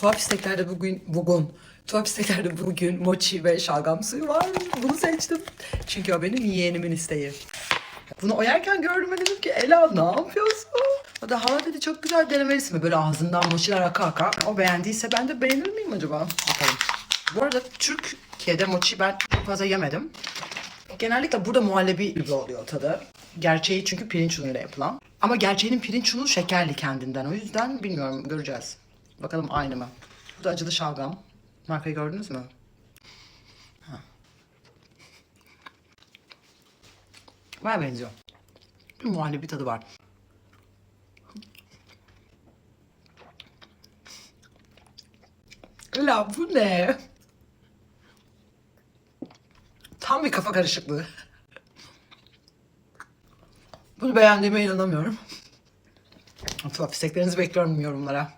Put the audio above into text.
Tuhaf isteklerde bugün, bugün, tuhaf isteklerde bugün mochi ve şalgam suyu var. Bunu seçtim. Çünkü o benim yeğenimin isteği. Bunu oyarken gördüm ve dedim ki Ela ne yapıyorsun? O da hala dedi çok güzel denemelisin. mi? Böyle ağzından mochiler aka aka. O beğendiyse ben de beğenir miyim acaba? Bakalım. Bu arada Türkiye'de mochi ben çok fazla yemedim. Genellikle burada muhallebi gibi oluyor tadı. Gerçeği çünkü pirinç unuyla yapılan. Ama gerçeğinin pirinç unu şekerli kendinden. O yüzden bilmiyorum göreceğiz. Bakalım aynı mı? Bu da acılı şalgam. Markayı gördünüz mü? Ha. Baya benziyor. Bir muhallebi tadı var. La bu ne? Tam bir kafa karışıklığı. Bunu beğendiğime inanamıyorum. Tuhaf isteklerinizi bekliyorum yorumlara.